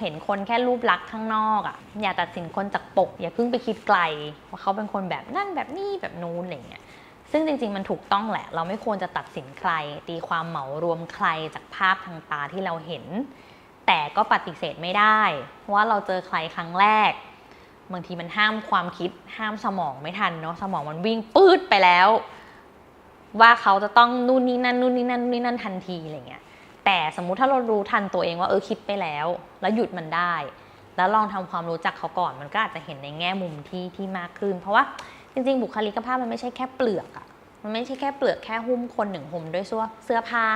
เห็นคนแค่รูปลักษณ์ข้างนอกอะ่ะอย่าตัดสินคนจากปก อย่าเพิ่งไปคิดไกล ว่าเขาเป็นคนแบบนั่นแบบนี้แบบนู้นอะไรเงี้ยซึ่งจริง ๆ มันถูกต้องแหละ เราไม่ควรจะตัดสินใคร ตีความเหมารวมใครจากภาพทางตาที่เราเห็น แต่ก็ปฏิเสธไม่ได้ว่าเราเจอใครครั้งแรกบางทีมันห้ามความคิดห้ามสมองไม่ทันเนาะสมองมันวิ่งปื๊ดไปแล้ว ว่าเขาจะต้องนู่นนี่นั่นนู่นนี่นั่นนู่นนี่นั่นทันทีอะไรเงี้ย แต่สมมุติถ้าเรารู้ทันตัวเองว่าเออคิดไปแล้ว แล้วหยุดมันได้ แล้วลองทำความรู้จักเขาก่อนมันก็อาจจะเห็นในแง่มุมที่ที่มากขึ้น เพราะว่าจริงๆ บุคลิกภาพมันไม่ใช่แค่เปลือกอะมันไม่ใช่แค่เปลือกแค่หุ้มคนหนึ่งหุ้มด้วยเสื้อเสื้อผ้า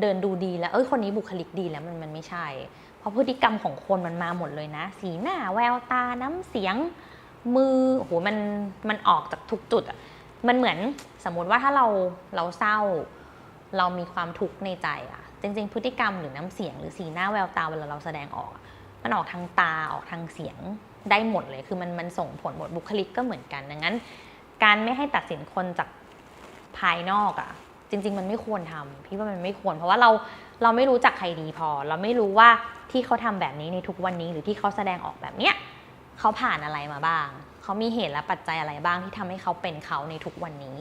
เดินดูดีแล้วเอ้ยคนนี้บุคลิกดีแล้วมันมันไม่ใช่ เพราะพฤติกรรมของคนมันมาหมดเลยนะ สีหน้าแววตาน้ำเสียง มือโอ้โหมันมันออกจากทุกจุดอะมันเหมือนสมมุติว่าถ้าเราเราเศร้า เรามีความทุกข์ในใจอะจริง ๆ พฤติกรรมหรือน้ำเสียง หรือสีหน้าแววตาเวลาเราแสดงออก มันออกทางตาออกทางเสียงได้หมดเลย คือมันมันส่งผลหมดบุคลิกก็เหมือนกัน ดังนั้น การไม่ให้ตัดสินคนจากภายนอกอะจริง ๆ มันไม่ควรทำพี่ว่ามันไม่ควร เพราะว่าเราเราไม่รู้จักใครดีพอ เราไม่รู้ว่าที่เขาทำแบบนี้ในทุกวันนี้หรือที่เขาแสดงออกแบบเนี้ยเขาผ่านอะไรมาบ้าง เขามีเหตุและปัจจัยอะไรบ้างที่ทำให้เขาเป็นเขาในทุกวันนี้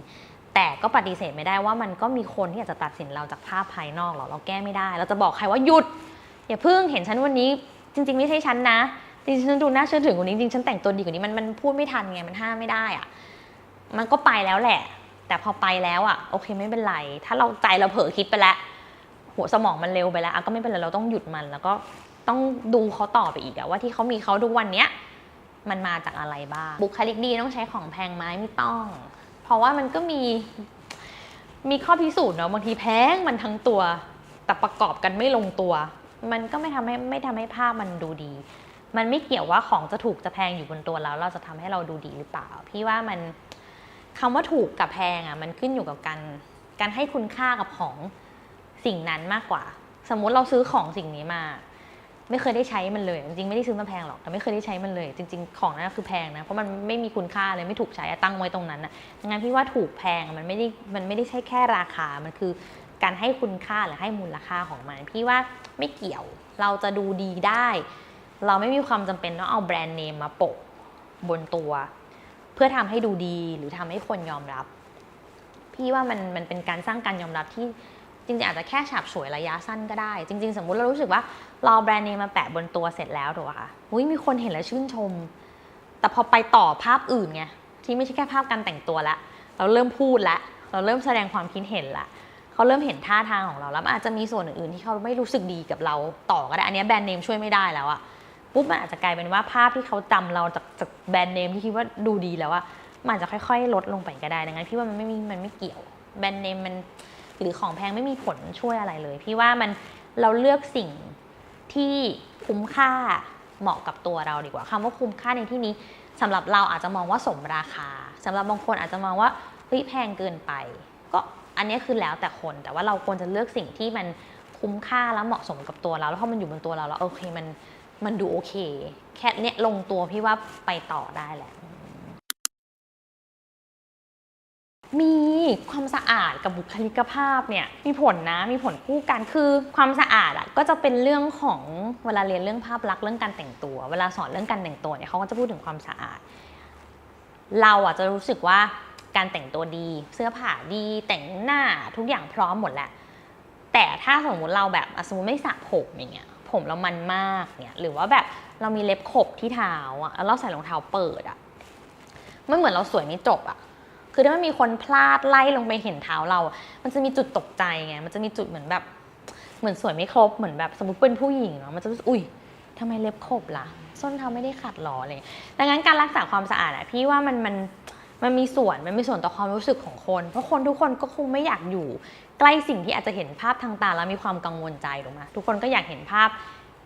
แต่ก็ปฏิเสธไม่ได้ว่ามันก็มีคนที่อยาจจะตัดสินเราจากภาพภายนอกหรอกเราแก้ไม่ได้ เราจะบอกใครว่าหยุด อย่าเพิ่งเห็นฉันวันนี้ จริง ๆ ไม่ใช่ฉันนะจริงๆฉันดูน่าเชื่อถือกว่านี้จริงๆฉันแต่งตัวดีกว่านี้มันมันพูดไม่ทันไงมันห้ามไม่ได้อะมันก็ไปแล้วแหละ แต่พอไปแล้วอะโอเคไม่เป็นไร ถ้าเราใจเราเผลอคิดไปแล้วหัวสมองมันเร็วไปแล้วก็ไม่เป็นไรเราต้องหยุดมันแล้วก็ต้องดูเขาต่อไปอีกอะว่าที่เขามีเขาทุกวันเนี้ยมันมาจากอะไรบ้างบุคลิกดีต้องใช้ของแพงไหมไม่ต้อง เพราะว่ามันก็มีมีข้อพิสูจน์เนาะบางทีแพงมันทั้งตัว แต่ประกอบกันไม่ลงตัว มันก็ไม่ทำให้ไม่ทำให้ภาพมันดูดี มันไม่เกี่ยวว่าของจะถูกจะแพงอยู่บนตัวเราเราจะทำให้เราดูดีหรือเปล่า พี่ว่ามันคำว่าถูกกับแพงอะมันขึ้นอยู่กับการการให้คุณค่ากับของสิ่งนั้นมากกว่า สมมุติเราซื้อของสิ่งนี้มา ไม่เคยได้ใช้มันเลย จริงๆไม่ได้ซื้อมาแพงหรอกแต่ไม่เคยได้ใช้มันเลย จริง ๆ ของนั้นคือแพงนะเพราะมันไม่มีคุณค่าเลยไม่ถูกใช้ตั้งไว้ตรงนั้นนะงั้นพี่ว่าถูกแพงมันไม่ได้มันไม่ได้ใช่แค่ราคามันคือการให้คุณค่าหรือให้มูลค่าของมัน พี่ว่าไม่เกี่ยวเราจะดูดีได้ เราไม่มีความจำเป็นต้องเอาแบรนด์เนมมาโปะบนตัว เพื่อทำให้ดูดีหรือทำให้คนยอมรับ พี่ว่ามันมันเป็นการสร้างการยอมรับที่ จริงๆ อาจจะแค่ฉาบฉวยระยะสั้นก็ได้ จริง ๆ สมมุติเรารู้สึกว่าเราแบรนด์เนมมาแปะบนตัวเสร็จแล้วถูกปะคะอุ้ยมีคนเห็นแล้วชื่นชม แต่พอไปต่อภาพอื่นไงที่ไม่ใช่แค่ภาพการแต่งตัวละ เราเริ่มพูดละ เราเริ่มแสดงความคิดเห็นละเขาเริ่มเห็นท่าทางของเราแล้วอาจจะมีส่วนอื่นๆที่เขาไม่รู้สึกดีกับเราต่อก็ได้อันนี้แบรนด์เนมช่วยไม่ได้แล้วอะปุ๊บมันอาจจะกลายเป็นว่าภาพที่เขาจำเราจากจากแบรนด์เนมที่คิดว่าดูดีแล้วอะมันจจะค่อย ๆ ลดลงไปก็ได้ดังนั้นพี่ว่ามันไม่มีมันไม่เกี่ยวแบรนด์เนมมัน หรือของแพงไม่มีผลช่วยอะไรเลย พี่ว่ามันเราเลือกสิ่งที่คุ้มค่าเหมาะกับตัวเราดีกว่าคำว่าคุ้มค่าในที่นี้สำหรับเราอาจจะมองว่าสมราคาสำหรับบางคนอาจจะมองว่าเฮ้ยแพงเกินไป ก็อันนี้คือแล้วแต่คนแต่ว่าเราควรจะเลือกสิ่งที่มันคุ้มค่าและเหมาะสมกับตัวเราแล้วพอมันอยู่บนตัวเราแล้วโอเคมันมันดูโอเค แค่เนี้ยลงตัวพี่ว่าไปต่อได้แหละมี ความสะอาดกับบุคลิกภาพเนี่ยมีผลนะมีผลคู่กันคือความสะอาดอะก็จะเป็นเรื่องของเวลาเรียนเรื่องภาพลักษณ์เรื่องการแต่งตัว เวลาสอนเรื่องการแต่งตัวเนี่ยเขาก็จะพูดถึงความสะอาด เราอะจะรู้สึกว่าการแต่งตัวดี เสื้อผ้าดีแต่งหน้าทุกอย่างพร้อมหมดแหละแต่ถ้าสมมติเราแบบสมมติไม่สระผมอย่างเงี้ยผมเรามันมากเนี่ยหรือว่าแบบเรามีเล็บขบที่เท้าอะแล้วเราใส่รองเท้าเปิดอะมันเหมือนเราสวยไม่จบอะ คือถ้ามันมีคนพลาดไล่ลงไปเห็นเท้าเรา มันจะมีจุดตกใจไง มันจะมีจุดเหมือนแบบ เหมือนสวยไม่ครบ เหมือนแบบสมมติเป็นผู้หญิงเนาะ มันจะรู้สึกอุ้ยทำไมเล็บขบล่ะ ส้นเท้าไม่ได้ขัดหรอเลยดังนั้นการรักษาความสะอาดอะพี่ว่ามันมันมันมีส่วน มันมีส่วนต่อความรู้สึกของคน เพราะคนทุกคนก็คงไม่อยากอยู่ ใกล้สิ่งที่อาจจะเห็นภาพทางตาแล้วมีความกังวลใจถูกไหมทุกคนก็อยากเห็นภาพ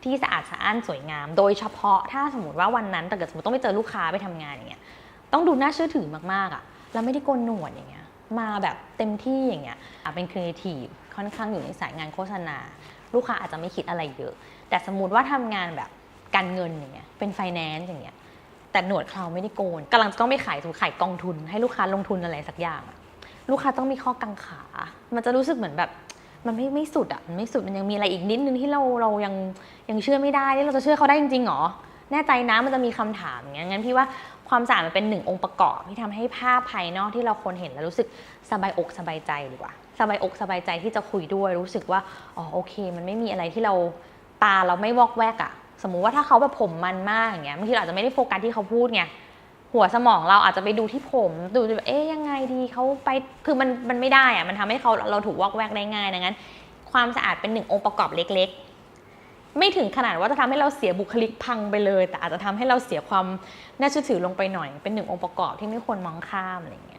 ที่สะอาดสะอ้านสวยงาม โดยเฉพาะถ้าสมมติว่าวันนั้นแต่เกิดสมมติต้องไปเจอลูกค้าไปทำงานอย่างเงี้ย ต้องดูน่าเชื่อถือมากๆอะ แล้วไม่ได้โกนหนวดอย่างเงี้ยมาแบบเต็มที่อย่างเงี้ยเป็นครีเอทีฟค่อนข้างอยู่ในสายงานโฆษณา ลูกค้าอาจจะไม่คิดอะไรเยอะ แต่สมมติว่าทำงานแบบการเงินอย่างเงี้ยเป็นไฟแนนซ์อย่างเงี้ยแต่หนวดเคราไม่ได้โกนกำลังจะต้องไปขายถูกขายกองทุน ให้ลูกค้าลงทุนอะไรสักอย่าง ลูกค้าต้องมีข้อกังขา มันจะรู้สึกเหมือนแบบมันไม่ไม่สุดอะมันไม่สุดมันยังมีอะไรอีกนิดนึงที่เราเรายังยังเชื่อไม่ได้เราจะเชื่อเขาได้จริงๆหรอแน่ใจนะมันจะมีคำถามอย่างเงี้ยงั้นพี่ว่า ความสะอาดมันเป็นหนึ่งองค์ประกอบที่ทำให้ภาพภายนอกที่เราคนเห็นแล้วรู้สึกสบายอกสบายใจดีกว่า สบายอกสบายใจที่จะคุยด้วยรู้สึกว่าอ๋อโอเค มันไม่มีอะไรที่เราตาเราไม่วอกแวกอะสมมุติว่าถ้าเขาแบบผมมันมากอย่างเงี้ยบางทีเราอาจจะไม่ได้โฟกัสที่เขาพูดไงหัวสมองเราอาจจะไปดูที่ผมดูแบบเอ๊ยยังไงดีเขาไปคือมันมันไม่ได้อะมันทำให้เขาเราถูกวอกแวกได้ง่ายดังนั้น ความสะอาดเป็นหนึ่งองค์ประกอบเล็ก ๆ ไม่ถึงขนาดว่าจะทำให้เราเสียบุคลิกพังไปเลย แต่อาจจะทำให้เราเสียความน่าเชื่อถือลงไปหน่อย เป็นหนึ่งองค์ประกอบที่ไม่ควรมองข้ามอะไรเงี้ย